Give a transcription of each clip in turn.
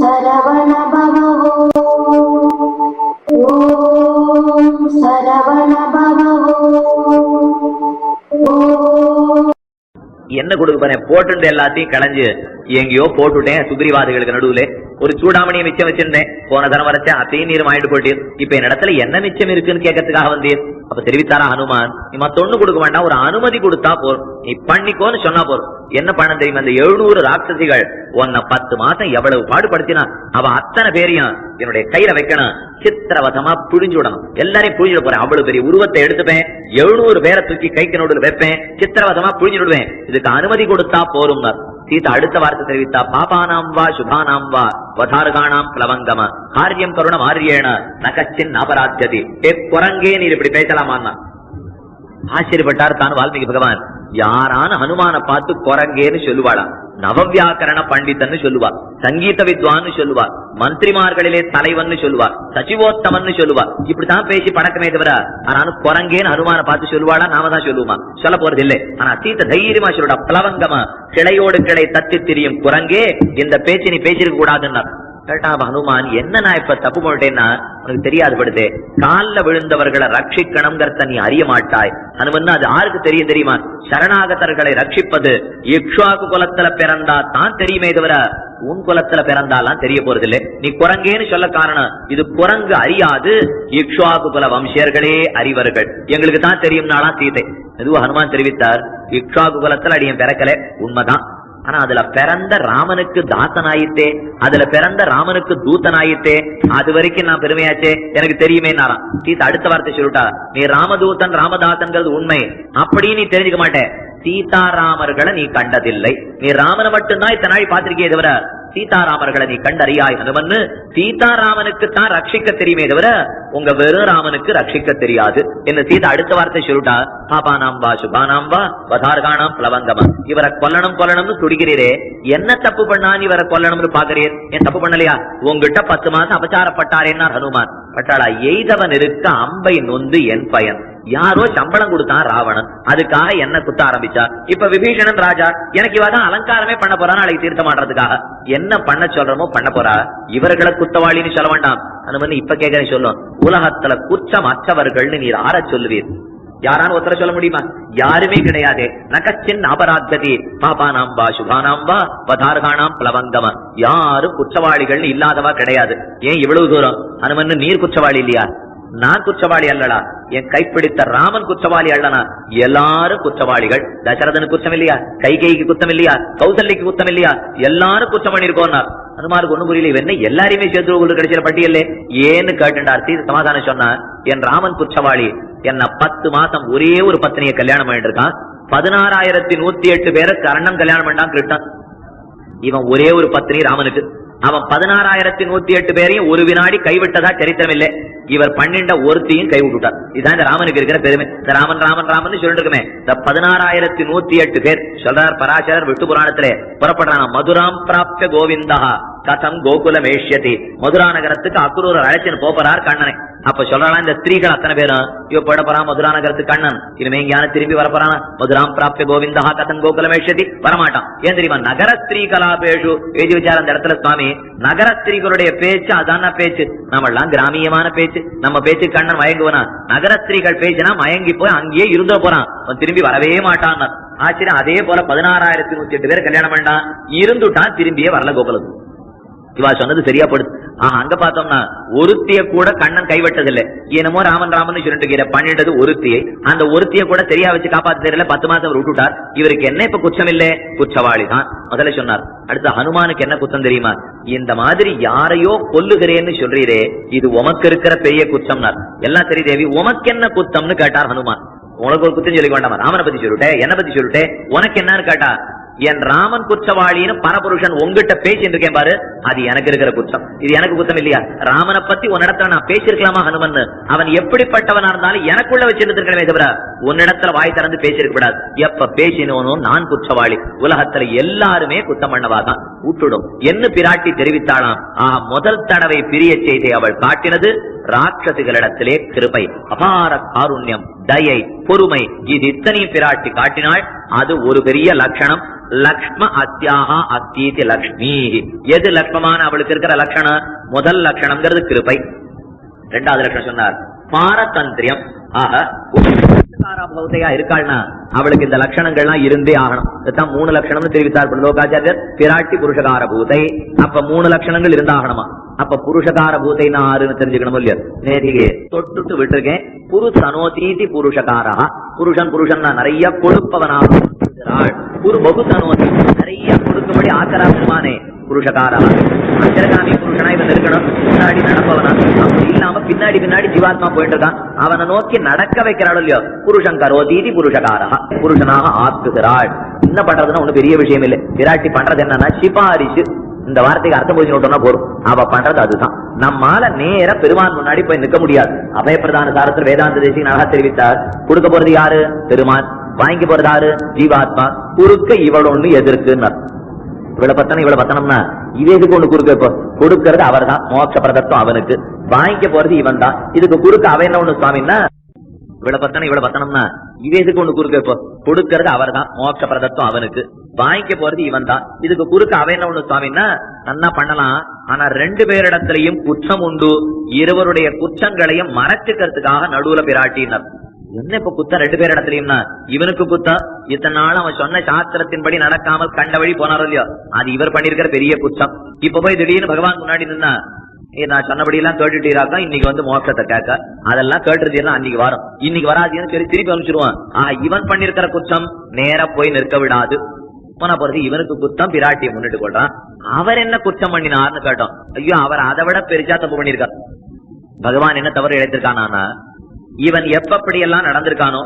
சரவண பவோ ஓம் சரவண பவோ என்ன கொடுக்க போறேன்? போட்டு எல்லாத்தையும் களைஞ்சு எங்கேயோ போட்டுட்டேன். சுக்ரீவாதிகளுக்கு நடுவுல. ஒரு சூடாமணியை மிச்சம் வச்சிருந்தேன். போன தரம் வரைச்சேன் அத்தையும் நீரும் வாங்கிட்டு போட்டீர் இப்ப என்னிடத்துல என்ன மிச்சம் இருக்குன்னு கேட்கறதுக்காக வந்தீர். அப்ப தெரிவித்தாரா ஹனுமான்? நீ தொண்ணு கொடுக்க வேண்டாம் ஒரு அனுமதி கொடுத்தா போதும் நீ பண்ணிக்கோன்னு சொன்னா போதும் என்ன பண்ண தெரியுமா அந்த எழுநூறு ராட்சசிகள் உன்னை பத்து மாசம் எவ்வளவு பாடுபடுத்தினா அவ அத்தனை பேரையும் என்னுடைய கையில வைக்கணும். சித்திரவதமா புழிஞ்சு விடணும். எல்லாரையும் புழிஞ்சு போறேன். அவ்வளவு பெரிய உருவத்தை எடுத்துப்பேன். எழுநூறு பேரை தூக்கி கைக்கு நடுவில் வைப்பேன். சித்திரவதமா புழிஞ்சு விடுவேன். இதுக்கு அனுமதி கொடுத்தா போரும் சீதா அடுத்த வார்த்தை தெரிவித்தா பாபானாம் வா சுபானாம் வா. வதாருகானாம் பிளவங்கம. காரியம் கருண ஆரியேன நகச்சின் அபராத்தியதி ஏ குரங்கே நீர் இப்படி பேசலாமான்னா? ஆச்சரியப்பட்டார் தான் வால்மீகி பகவான். யாரான ஹனுமான பார்த்து குரங்கேன்னு சொல்லுவாளா நவவியாக்கரண பண்டிதன்னு சொல்லுவா. சங்கீத வித்வான்னு சொல்லுவா. மந்திரிமார்களிலே தலைவன்னு சொல்லுவா. சச்சிவோத்தமன் சொல்லுவா. இப்படித்தான் பேசி பழக்கமே தவிர ஆனாலும் குரங்கேன்னு ஹனுமான பார்த்து சொல்லுவாளா? நாம தான் சொல்லுவோமா? சொல்ல போறது இல்லை. ஆனா சீத்த தைரியமா சொல்லுடா. பிளவங்கமா கிளையோடு கிளை தத்தி திரியும் குரங்கே இந்த பேச்சு நீ பேசிருக்க கூடாதுன்னா கேட்டா ஹனுமான் என்ன நான் இப்ப தப்பு பண்ணிட்டேன்னா உனக்கு தெரியாது படுதே. கால்ல விழுந்தவர்களை ரட்சிக்கணுங்கிறத நீ அறிய மாட்டாய். ஹனுமன் அது யாருக்கு தெரியும் தெரியுமா? சரணாகதர்களை ரட்சிப்பது இக்ஷாக்கு குலத்துல பிறந்தா தான் தெரியுமே தவிர உன் குலத்துல பிறந்தாலாம் தெரிய போறது இல்லை நீ குரங்கேன்னு சொல்ல காரணம் இது குரங்கு அறியாது இக்ஷாக்கு குல வம்சியர்களே அறிவர்கள். எங்களுக்கு தான் தெரியும்னாலாம் சீதை. எதுவும் ஹனுமான் தெரிவித்தார் இக்ஷாக்கு குலத்துல அடியன் பிறக்கல. உண்மைதான். ஆனா அதுல பிறந்த ராமனுக்கு தாசனாயிட்டே அதுல பிறந்த ராமனுக்கு தூத்தனாயிட்டே அது வரைக்கும் நான் பெருமையாச்சே எனக்கு தெரியுமே நாராம் சீதா அடுத்த வார்த்தை சொல்லிட்டா நீ ராமதூதன் ராமதாசன்கிறது உண்மை. அப்படின்னு நீ தெரிஞ்சுக்க மாட்டேன் சீதாராமர்களை நீ கண்டதில்லை. நீ ராமனை மட்டும்தான் இத்தனை நாள் பார்த்திருக்கே தவிர சீதாராமர்களை நீ கண்டறியாய் ஹனுமன்னு சீதாராமனுக்கு தான் ரட்சிக்க தெரியுமே தவிர உங்க வெறும் ராமனுக்கு ரட்சிக்க தெரியாது. என்ன சீதா அடுத்த வார்த்தை சொல்லிட்டா பாபானாம் வா சுபானாம் வா வதார்கானாம் பிளவங்கமா இவரை கொல்லணும் கொல்லணும்னு துடிக்கிறீரே என்ன தப்பு பண்ணான்னு இவரை கொல்லணும்னு பாக்குறீர் ஏன் தப்பு பண்ணலையா? உங்ககிட்ட பத்து மாசம் அபச்சாரப்பட்டாரேன்னா ஹனுமான். பட்டாளா எய்தவன் இருக்க அம்பை நொந்து என் பயன். யாரோ சம்பளம் கொடுத்தான் ராவணன். அதுக்காக என்ன குத்த ஆரம்பிச்சா? இப்ப விபீஷணன் ராஜா எனக்கு இவதான் அலங்காரமே பண்ண போறா நாளைக்கு தீர்த்த மாட்டுறதுக்காக என்ன பண்ண சொல்றமோ பண்ண போறா. இவர்களை குத்தவாளின்னு சொல்ல வேண்டாம். அனுமதி இப்ப கேட்கறேன் சொல்லும் உலகத்துல குற்றம் அற்றவர்கள்னு நீர் ஆற சொல்லுவீர். யாரான ஒருத்தர சொல்ல முடியுமா? யாருமே கிடையாது. நகச்சின் அபராத்ததி பாபானாம்பா வா பதார்கானாம் வா பிளவங்கம. யாரும் குற்றவாளிகள் இல்லாதவா கிடையாது. ஏன் இவ்வளவு தூரம்? அனுமன் நீர் குற்றவாளி இல்லையா? நான் குற்றவாளி அல்லடா என் கைப்பிடித்த ராமன் குற்றவாளி அல்லனா? எல்லாரும் குற்றவாளிகள். தசரதனு குற்றம் இல்லையா கைகைக்கு குத்தம் இல்லையா கௌசல்யக்கு குத்தம் இல்லையா எல்லாரும் குற்றம் அது அனுமாருக்கு ஒண்ணு புரியல இவன் என்ன எல்லாரையுமே சேர்த்து உங்களுக்கு கிடைச்சிட ஏன்னு கேட்டுண்டார் சீத சமாதானம் சொன்னா என் ராமன் குற்றவாளி என்ன பத்து மாசம் ஒரே ஒரு பத்தினியை கல்யாணம் பண்ணிட்டு இருக்கான் பதினாறாயிரத்தி நூத்தி எட்டு பேரை கரணம் கல்யாணம் பண்ணான் கிருஷ்ணன். இவன் ஒரே ஒரு பத்தினி ராமனுக்கு. அவன் பதினாறாயிரத்தி நூத்தி எட்டு பேரையும் ஒரு வினாடி கைவிட்டதா சரித்திரம் இல்லை இவர் பன்னெண்ட ஒருத்தையும் கைவிட்டுட்டார் இதுதான் இந்த ராமனுக்கு இருக்கிற பெருமை. இந்த ராமன் ராமன் ராமன் சொல்லிட்டு இருக்குமே. இந்த பதினாறாயிரத்தி நூத்தி எட்டு பேர் சொல்றார் பராசரர் விட்டு புராணத்திலே புறப்படுறான் மதுராம் பிராப்த கோவிந்தா. கதம் கோகுலமேஷ்யதி. மதுரா நகரத்துக்கு அக்ரூரர் அழைச்சின்னு போறார் கண்ணனை. அப்ப சொல்றானா இந்த ஸ்திரீகள் அத்தனை பேரும்? இவ போட போறான் மதுரா நகரத்துக்கு கண்ணன். இனிமே திரும்பி வரப்போறானா? மதுராம் பிராப்திய கோவிந்தா கதம் கோகுலமேஷ்யதி. வரமாட்டான். ஏன் தெரியுமா? நகர ஸ்திரீ கலாபேஷு எழுதி வச்சார் அந்த இடத்துல சுவாமி. நகர ஸ்திரீகளுடைய பேச்சு அதான பேச்சு. நம்ம எல்லாம் கிராமியமான பேச்சு. நம்ம பேச்சு கண்ணன் மயங்குவனா? நகர ஸ்திரீகள் பேச்சுனா மயங்கி போய் அங்கேயே இருந்த போறான். திரும்பி வரவே மாட்டான். ஆச்சரியம் அதே போல பதினாறாயிரத்தி நூத்தி எட்டு பேர் கல்யாணம் பண்ணான் இருந்துட்டான் திரும்பியே வரல கோகுலத்துக்கு. இவா சொன்னது சரியா படுது ஆஹ் அங்க பார்த்தோம்னா ஒருத்திய கூட கண்ணன் கைவிட்டதில்லை. என்னமோ ராமன் ராமன் சொல்லிட்டு பண்ணிட்டது ஒருத்தியை அந்த ஒருத்திய கூட சரியா வச்சு காப்பாத்த தெரியல பத்து மாசம் அவர் விட்டுட்டார். இவருக்கு என்ன இப்ப குற்றம் இல்ல? குற்றவாளி தான் முதல்ல சொன்னார் அடுத்து ஹனுமானுக்கு என்ன குற்றம் தெரியுமா? இந்த மாதிரி யாரையோ கொல்லுகிறேன்னு சொல்றீரே இது உமக்கு இருக்கிற பெரிய குற்றம்னார். எல்லாம் சரி தேவி உமக்கு என்ன குத்தம்னு கேட்டார் ஹனுமான். உனக்கு ஒரு குத்தம் சொல்லிக்க வேண்டாமா? ராமனை பத்தி சொல்லிட்டேன் என்ன பத்தி சொல்லிட்டேன் உனக்கு என்னன்னு கேட்டா என் ராமன் குற்றவாளின்னு பரபுருஷன் உங்ககிட்ட பேசிட்டு இருக்கேன் பாரு. அது எனக்கு இருக்கிற குற்றம். இது எனக்கு குற்றம் இல்லையா? ராமனை பத்தி உன்னிடத்துல நான் பேசியிருக்கலாமா ஹனுமன் அவன் எப்படிப்பட்டவனா இருந்தாலும் எனக்குள்ள வச்சிருந்திருக்கணுமே தவிர உன்னிடத்துல வாய் திறந்து பேசியிருக்க கூடாது. எப்ப பேசினோனும் நான் குற்றவாளி. உலகத்துல எல்லாருமே குத்தம் பண்ணவாதான். ஊட்டுடும். என்ன பிராட்டி தெரிவித்தாளாம்? ஆஹ் முதல் தடவை பிரிய செய்தி அவள் காட்டினது ராட்சசிகளிடத்திலே கிருபை அபார காருண்யம் தயை பொறுமை இது இத்தனையும் பிராட்டி காட்டினாள். அது ஒரு பெரிய லட்சணம். லக்ஷ்ம அத்தியாகா அத்தீதி லக்ஷ்மி. எது லக்ஷ்மமான அவளுக்கு இருக்கிற லட்சணம்? முதல் லட்சணம்ங்கிறது கிருபை. ரெண்டாவது லட்சணம் சொன்னார் பாரதந்திரியம். ஆக பௌத்தையா இருக்காள்னா அவளுக்கு இந்த லட்சணங்கள்லாம் இருந்தே ஆகணும். இதுதான் மூணு லட்சணம்னு தெரிவித்தார் லோகாச்சாரியர். பிராட்டி புருஷகார பூதை அப்ப மூணு லட்சணங்கள் இருந்தாகணுமா? அப்ப புருஷகார பூதைனா ஆறுன்னு தெரிஞ்சுக்கணும் இல்லையா? நேதிகே தொட்டுட்டு விட்டுருக்கேன். புரு சனோதீதி புருஷகாரா. புருஷன் புருஷன் நிறைய கொடுப்பவனாக இருக்கிறாள் புரு பகு சனோதி நிறைய கொடுக்கும்படி ஆச்சரா பெருமானே. புருஷகாரா அச்சரகாமி புருஷனா இவன் இருக்கணும் முன்னாடி நடப்பவனா? அப்படி இல்லாம பின்னாடி பின்னாடி ஜீவாத்மா போயிட்டு இருக்கான் அவனை நோக்கி நடக்க வைக்கிறாள் இல்லையோ? புருஷன் கரோதீதி புருஷகாரா புருஷனாக ஆக்குகிறாள் என்ன பண்றதுன்னா ஒண்ணு பெரிய விஷயம் இல்லை. விராட்டி பண்றது என்னன்னா சிபாரிசு. இந்த வார்த்தைக்கு அர்த்தம் புரிஞ்சு விட்டோம்னா போறோம் அவ பண்றது அதுதான். நம்மால நேர பெருமான் முன்னாடி போய் நிக்க முடியாது. அபயப்பிரதான சாரத்தில் வேதாந்த தேசிய அழகா தெரிவித்தார். கொடுக்க போறது யாரு? பெருமான். வாங்கி போறது யாரு? ஜீவாத்மா. குறுக்க இவள் ஒண்ணு எதிர்க்குன்னு இவ்வளவு பத்தனம் இவ்வளவு பத்தனம்னா? இதே இதுக்கு ஒண்ணு குறுக்க இப்போ? கொடுக்கறது அவர் தான் மோட்ச பிரதத்துவம் அவனுக்கு. வாங்கிக்க போறது இவன் தான் இதுக்கு குறுக்க அவன் என்ன ஒண்ணு சுவாமின்னா? இவ்வளவு பத்தனம் இவ்வளவு பத்தனம்னா? இதே இதுக்கு ஒண்ணு குறுக்க இப்போ? கொடுக்கறது அவர் தான் மோட்ச பிரதத்துவம் அவனுக்கு. வாங்கிக்க போறது இவன் தான் இதுக்கு குறுக்க அவன் என்ன ஒண்ணு சுவாமின்னா? நல்லா பண்ணலாம். ஆனா ரெண்டு பேரிடத்திலையும் குற்றம் உண்டு. இருவருடைய குற்றங்களையும் மறைச்சுக்கிறதுக்காக நடுவுல பிராட்டினர். என்ன இப்ப குத்தம் ரெண்டு பேர் இடத்துலயும்னா? இவனுக்கு குத்தம். இத்தனை நாள் அவன் சொன்ன சாஸ்திரத்தின்படி நடக்காமல் கண்ட வழி போனாரோ இல்லையோ? அது இவர் பண்ணிருக்கிற பெரிய குற்றம் இப்ப போய் திடீர்னு பகவான் முன்னாடி நின்னா நான் சொன்னபடி எல்லாம் கேட்டுட்டீராக்கா இன்னைக்கு வந்து மோசத்தை கேட்க. அதெல்லாம் கேட்டுருந்தீங்கன்னா அன்னைக்கு வரும். இன்னைக்கு வராதுன்னு சரி திருப்பி அனுப்பிச்சிருவான். ஆஹ் இவன் பண்ணிருக்கிற குற்றம் நேரா போய் நிற்க விடாது. போனா போறது இவனுக்கு குத்தம் பிராட்டியை முன்னிட்டு கொள்றான் அவர் என்ன குற்றம் பண்ணினார்னு கேட்டோம். ஐயோ அவர் அதை விட பெருசா தப்பு பண்ணிருக்கார் பகவான் என்ன தவறு இழைத்திருக்கானா இவன் எப்படி எல்லாம் நடந்திருக்கானோ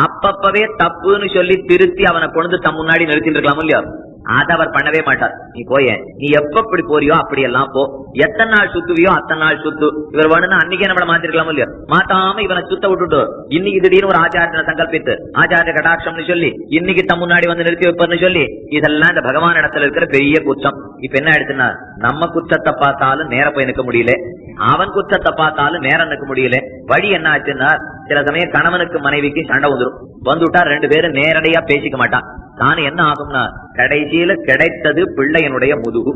அப்பப்பவே தப்புன்னு சொல்லி திருத்தி அவனை கொண்டு தம் முன்னாடி நிறுத்திட்டு இருக்கலாமோ இல்லையா? அதை அவர் பண்ணவே மாட்டார். நீ போய. நீ எப்ப இப்படி போறியோ அப்படி எல்லாம் போ. எத்தனை நாள் சுத்துவியோ அத்தனை நாள் சுத்து. இவர் வேணும்னா அன்னைக்கே நம்மள மாத்திருக்கலாமோ இல்லையா? மாத்தாம இவனை சுத்த விட்டுட்டு இன்னைக்கு திடீர்னு ஒரு ஆச்சாரத்தை சங்கல்பித்து ஆச்சாரிய கடாட்சம்னு சொல்லி இன்னைக்கு தம் முன்னாடி வந்து நிறுத்தி வைப்பார்னு சொல்லி இதெல்லாம் இந்த பகவான் இடத்துல இருக்கிற பெரிய குற்றம். இப்ப என்ன ஆயிடுச்சுன்னா நம்ம குற்றத்தை பார்த்தாலும் நேர போய் நிற்க முடியல. அவன் குற்றத்தை பார்த்தாலும் நேரம் நிற்க முடியல. வழி என்ன ஆச்சுன்னா சில சமயம் கணவனுக்கு மனைவிக்கு சண்டை வந்துடும் வந்துட்டா ரெண்டு பேரும் நேரடியா பேசிக்க மாட்டான். நான் என்ன ஆகும்னா கடைசியில கிடைத்தது பிள்ளையனுடைய முதுகு.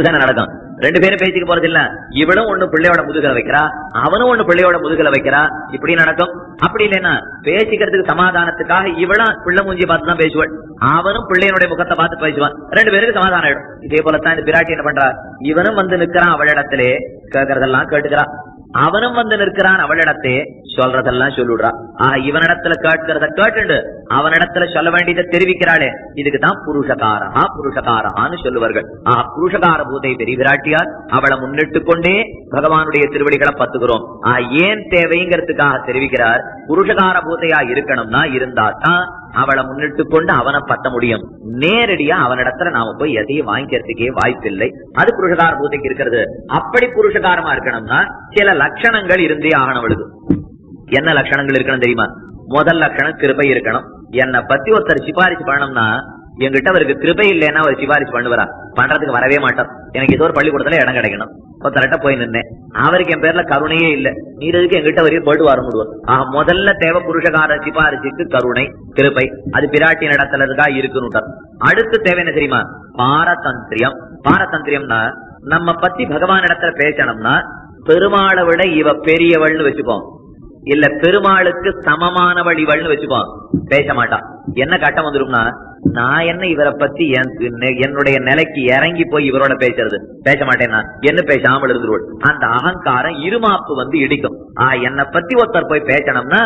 நடக்கும். ரெண்டு பேரும் பேசிக்க போறது இல்ல. இவளும் ஒண்ணு பிள்ளையோட முதுகல வைக்கிறா அவனும் ஒண்ணு பிள்ளையோட முதுகல வைக்கிறா. இப்படி நடக்கும். அப்படி இல்லைன்னா பேசிக்கிறதுக்கு சமாதானத்துக்காக இவளும் பிள்ளை மூஞ்சி பார்த்து தான் பேசுவாள். அவனும் பிள்ளையனுடைய முகத்தை பார்த்து பேசுவான். ரெண்டு பேருக்கு சமாதானம் ஆயிடும். இதே போலத்தான் இந்த பிராட்டி என்ன பண்றா? இவனும் வந்து நிக்கிறான் அவளிடத்திலே. கேட்கறதெல்லாம் கேட்டுக்கிறான் அவனும் வந்து நிற்கிறான் அவளிடத்தே சொல்றதெல்லாம் சொல்லிடுறா ஆஹ் இவனிடத்துல கேட்கிறத கேட்டுண்டு. அவனிடத்துல சொல்ல வேண்டியதை தெரிவிக்கிறாளே. இதுக்குதான் தான் புருஷகாரா சொல்லுவார்கள். ஆஹ் புருஷகார பூதை பெரியவிராட்டியார் அவளை முன்னிட்டு கொண்டே பகவானுடைய திருவடிகளை பத்துகிறோம். ஆஹ் ஏன் தேவைங்கிறதுக்காக தெரிவிக்கிறார். புருஷகார பூதையா இருக்கணும்னா இருந்தா தான் அவளை முன்னிட்டு கொண்டு அவனை பத்த முடியும். நேரடியா அவனிடத்துல நாம போய் எதையும் வாங்கிக்கிறதுக்கே வாய்ப்பில்லை. அது புருஷகார பூதைக்கு இருக்கிறது. அப்படி புருஷகாரமா இருக்கணும்னா சில லட்சணங்கள் இருந்தே ஆகணும் அவளுக்கு. என்ன லட்சணங்கள் இருக்கணும் தெரியுமா? முதல் லட்சணம் கிருபை இருக்கணும். என்னை பத்தி ஒருத்தர் சிபாரிசு பண்ணணும்னா என்கிட்ட அவருக்கு கிருபை இல்லைன்னா அவர் சிபாரிசு பண்ணுவாரா? பண்றதுக்கு வரவே மாட்டார் எனக்கு ஏதோ ஒரு பள்ளிக்கூடத்துல இடம் கிடைக்கணும். ஒருத்தர்கிட்ட போய் நின்னேன். அவருக்கு என் பேர்ல கருணையே இல்ல. நீர் எதுக்கு எங்கிட்ட வரையும் போயிட்டு வர முடியும். ஆஹ் முதல்ல தேவை புருஷகார சிபாரிசுக்கு கருணை கிருபை. அது பிராட்டி இருக்கா இருக்குன்னு அடுத்து தேவை என்ன தெரியுமா? பாரதந்திரியம். பாரதந்திரியம்னா நம்ம பத்தி பகவான் இடத்துல பேசணும்னா பெருமாளை விட இவ பெரியவள்னு வச்சுப்போம் இல்ல பெருமாளுக்கு சமமானவள் இவள்னு வச்சுப்போம் பேச மாட்டான். என்ன கட்டம் வந்துரும்னா நான் என்ன இவரை பத்தி என்னுடைய நிலைக்கு இறங்கி போய் இவரோட பேசுறது? பேச மாட்டேன்னா என்ன பேசாமல் இருந்துருவோம் அந்த அகங்காரம் இருமாப்பு வந்து இடிக்கும். ஆ என்னை பத்தி ஒருத்தர் போய் பேசணும்னா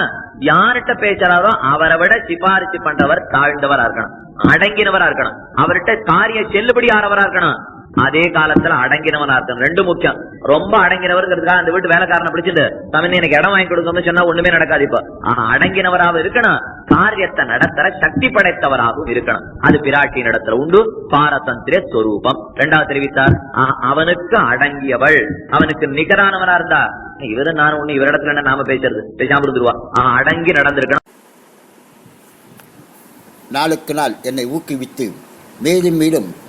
யார்கிட்ட பேசுறாரோ அவரை விட சிபாரிசு பண்றவர் தாழ்ந்தவரா இருக்கணும். அடங்கினவரா இருக்கணும். அவர்கிட்ட காரிய செல்லுபடியானவரா இருக்கணும். அதே காலத்துல அடங்கினவன் அர்த்தம். ரெண்டு முக்கியம். ரொம்ப அடங்கினவருங்கிறதுக்காக அந்த வீட்டு வேலைக்காரனை பிடிச்சிட்டு தமிழ் எனக்கு இடம் வாங்கி கொடுக்கணும்னு சொன்னா ஒண்ணுமே நடக்காது இப்ப. ஆனா அடங்கினவராக இருக்கணும். காரியத்தை நடத்துற சக்தி படைத்தவராகவும் இருக்கணும். அது பிராட்டி நடத்துற உண்டு. பாரதந்திர ஸ்வரூபம். ரெண்டாவது தெரிவித்தார். அவனுக்கு அடங்கியவள். அவனுக்கு நிகரானவனா இருந்தா இவரு நான் ஒண்ணு இவரிடத்துல என்ன நாம பேசுறது? பேசாம இருந்துருவா. அடங்கி நடந்திருக்கணும். நாளுக்கு நாள் என்னை ஊக்குவித்து மேலும் மேலும்